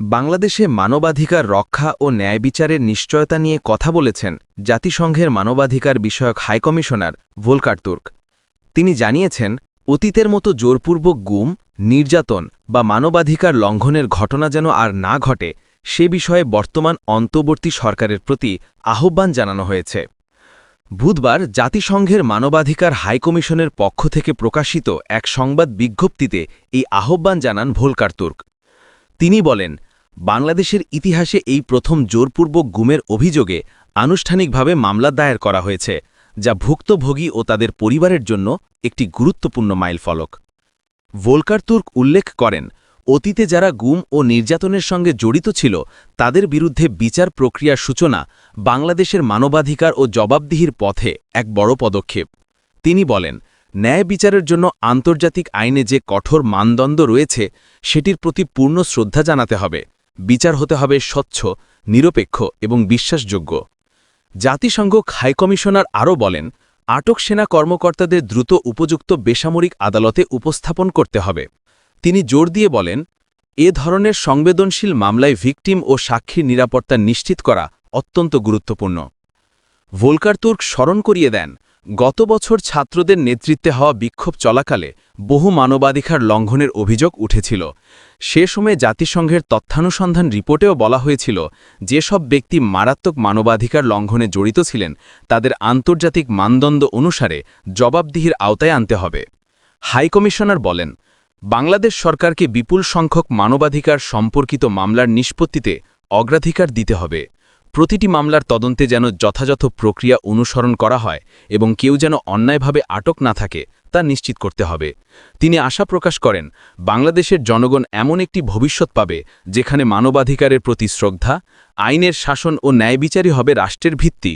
বাংলাদেশে মানবাধিকার রক্ষা ও ন্যায় বিচারের নিশ্চয়তা নিয়ে কথা বলেছেন জাতিসংঘের মানবাধিকার বিষয়ক হাইকমিশনার ভোলকার তুর্ক। তিনি জানিয়েছেন, অতীতের মতো জোরপূর্বক গুম, নির্যাতন বা মানবাধিকার লঙ্ঘনের ঘটনা যেন আর না ঘটে, সে বিষয়ে বর্তমান অন্তর্বর্তী সরকারের প্রতি আহ্বান জানানো হয়েছে। বুধবার জাতিসংঘের মানবাধিকার হাইকমিশনের পক্ষ থেকে প্রকাশিত এক সংবাদ বিজ্ঞপ্তিতে এই আহ্বান জানান ভোলকার তুর্ক। তিনি বলেন বাংলাদেশের ইতিহাসে এই প্রথম জোরপূর্বক গুমের অভিযোগে আনুষ্ঠানিকভাবে মামলা দায়ের করা হয়েছে, যা ভুক্তভোগী ও তাদের পরিবারের জন্য একটি গুরুত্বপূর্ণ মাইলফলক। ভোলকার তুর্ক উল্লেখ করেন, অতীতে যারা গুম ও নির্যাতনের সঙ্গে জড়িত ছিল, তাদের বিরুদ্ধে বিচার প্রক্রিয়ার সূচনা বাংলাদেশের মানবাধিকার ও জবাবদিহির পথে এক বড় পদক্ষেপ। তিনি বলেন, ন্যায় বিচারের জন্য আন্তর্জাতিক আইনে যে কঠোর মানদণ্ড রয়েছে, সেটির প্রতি পূর্ণ শ্রদ্ধা জানাতে হবে। বিচার হতে হবে স্বচ্ছ, নিরপেক্ষ এবং বিশ্বাসযোগ্য। জাতিসংঘ হাইকমিশনার আরও বলেন, আটক সেনা কর্মকর্তাদের দ্রুত উপযুক্ত বেসামরিক আদালতে উপস্থাপন করতে হবে। তিনি জোর দিয়ে বলেন, এ ধরনের সংবেদনশীল মামলায় ভিকটিম ও সাক্ষীর নিরাপত্তা নিশ্চিত করা অত্যন্ত গুরুত্বপূর্ণ। ভোলকার তুর্ক স্মরণ করিয়ে দেন গত বছর ছাত্রদের নেতৃত্বে হওয়া বিক্ষোভ চলাকালে বহু মানবাধিকার লঙ্ঘনের অভিযোগ উঠেছিল। সে সময় জাতিসংঘের তথ্যানুসন্ধান রিপোর্টেও বলা হয়েছিল, যেসব ব্যক্তি মারাত্মক মানবাধিকার লঙ্ঘনে জড়িত ছিলেন, তাদের আন্তর্জাতিক মানদণ্ড অনুসারে জবাবদিহির আওতায় আনতে হবে। হাইকমিশনার বলেন, বাংলাদেশ সরকারকে বিপুল সংখ্যক মানবাধিকার সম্পর্কিত মামলার নিষ্পত্তিতে অগ্রাধিকার দিতে হবে। প্রতিটি মামলার তদন্তে যেন যথাযথ প্রক্রিয়া অনুসরণ করা হয় এবং কেউ যেন অন্যায়ভাবে আটক না থাকে, তা নিশ্চিত করতে হবে। তিনি আশা প্রকাশ করেন, বাংলাদেশের জনগণ এমন একটি ভবিষ্যৎ পাবে যেখানে মানবাধিকারের প্রতি শ্রদ্ধা, আইনের শাসন ও ন্যায়বিচারই হবে রাষ্ট্রের ভিত্তি।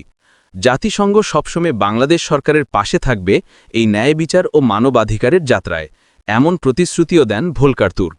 জাতিসংঘ সবসময় বাংলাদেশ সরকারের পাশে থাকবে এই ন্যায় বিচার ও মানবাধিকারের যাত্রায়। এমন প্রতিশ্রুতিও দেন ভোলকার তুর্ক